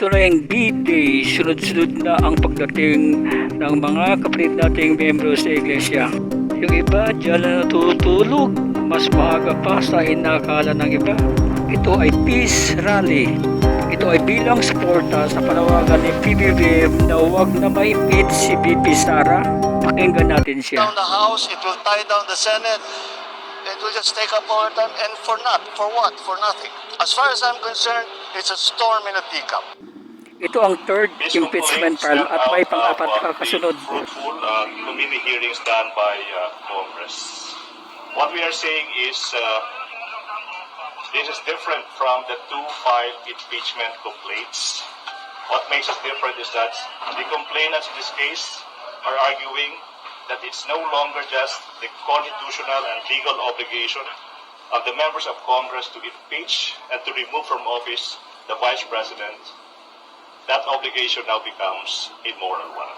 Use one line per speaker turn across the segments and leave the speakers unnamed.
Ito na yung D-Day. Sunod-sunod na ang pagdating ng mga kapatid nating membro sa iglesia. Yung iba dyan na natutulog. Mas maaga pa sa inakala ng iba. Ito ay Peace Rally. Ito ay bilang suporta sa panawagan ni PBBM na huwag na maipit si BP Sara. Pakinggan natin siya.
down the House, it will tie down the Senate. It will just take up our time, and for not, for what? For nothing. As far as I'm concerned, it's a storm in a teacup.
Ito ang third
Based
impeachment
set
at may pang-apat
uh,
ka kasunod.
Fruitful uh, committee hearings done by uh, Congress. What we are saying is uh, this is different from the two filed impeachment complaints. What makes us different is that the complainants in this case are arguing that it's no longer just the constitutional and legal obligation of the members of Congress to impeach and to remove from office the Vice President that obligation now becomes a moral one.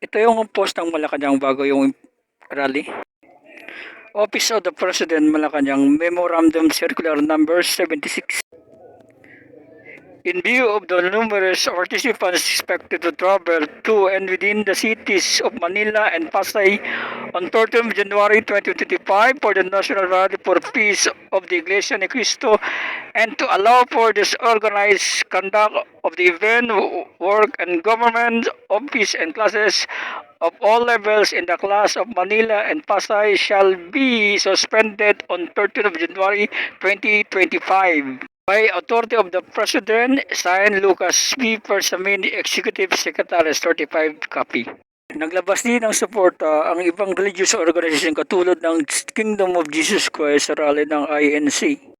Ito yung post ng Malacanang bago yung rally. Office of the President Malacanang Memorandum Circular Number 76. In view of the numerous participants expected to travel to and within the cities of Manila and Pasay on 13 January 2025 for the National Rally for Peace of the Iglesia Ni Cristo and to allow for this organized conduct of the event, work and government office and classes of all levels in the class of Manila and Pasay shall be suspended on 13th of January 2025 by authority of the President, signed Lucas B. Persamin, Executive Secretary, certified copy. Naglabas din ng suporta ang ibang religious organization katulad ng Kingdom of Jesus Christ sa rally ng INC.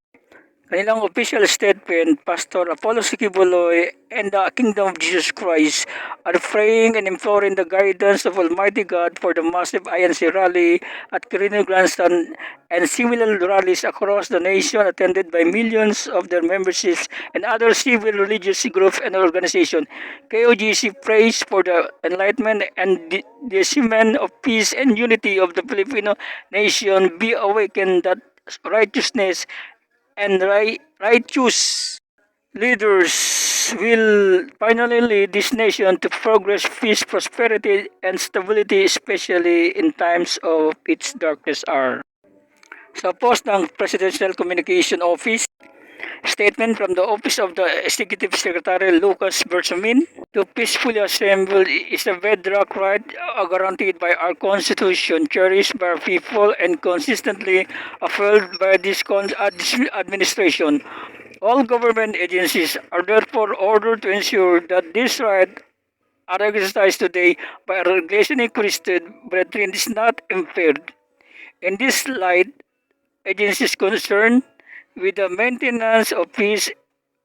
Kanilang official statement, Pastor Apollo Sikibuloy and the Kingdom of Jesus Christ are praying and imploring the guidance of Almighty God for the massive INC rally at Quirino Grandstand and similar rallies across the nation attended by millions of their memberships and other civil religious groups and organizations. KOGC prays for the enlightenment and the cement of peace and unity of the Filipino nation be awakened that righteousness and right, righteous leaders will finally lead this nation to progress, peace, prosperity, and stability, especially in times of its darkest hour. Sa post ng Presidential Communication Office, statement from the Office of the Executive Secretary Lucas Bersamin to peacefully assemble is a bedrock right uh, guaranteed by our Constitution, cherished by our people, and consistently upheld by this administration. All government agencies are therefore ordered to ensure that this right are exercised today by our regulation Christian brethren is not impaired. In this light, agencies concerned with the maintenance of peace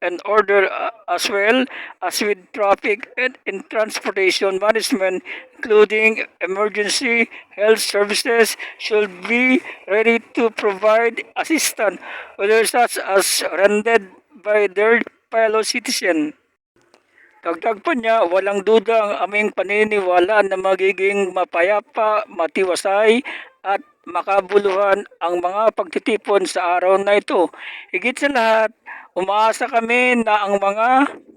and order uh, as well as with traffic and in transportation management, including emergency health services, should be ready to provide assistance, whether such as rendered by their fellow citizen. Dagdag pa niya, walang duda ang aming paniniwala na magiging mapayapa, matiwasay at makabuluhan ang mga pagtitipon sa araw na ito. Higit sa lahat, umaasa kami na ang mga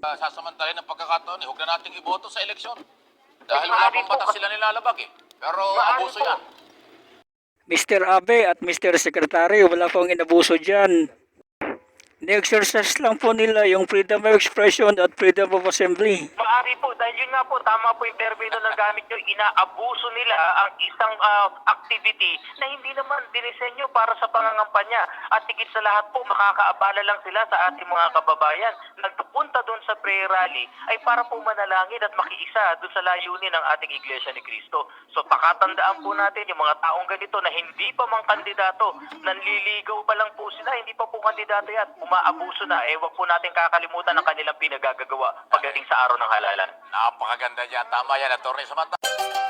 uh, sasamantalin ng pagkakataon, eh, huwag na nating iboto sa eleksyon. Dahil wala pang batas sila nilalabag eh. Pero abuso yan.
Mr. Abe at Mr. Secretary, wala pong inabuso dyan. Ni-exercise lang po nila yung freedom of expression at freedom of assembly.
Maari po, dahil yun nga po, tama po yung termino na gamit nyo, inaabuso nila ang isang ah, activity na hindi naman dinisenyo para sa pangangampanya. At higit sa lahat po, makakaabala lang sila sa ating mga kababayan. Nagpupunta doon sa prayer rally ay para po manalangin at makiisa doon sa layunin ng ating Iglesia ni Cristo. So pakatandaan po natin yung mga taong ganito na hindi pa mang kandidato, nanliligaw pa lang po sila, hindi pa po kandidato yan, umaabuso na, eh wag po natin kakalimutan ang kanilang pinagagagawa pagdating sa araw ng halalan.
Napakaganda niya. Tama yan, Atty. Samantha.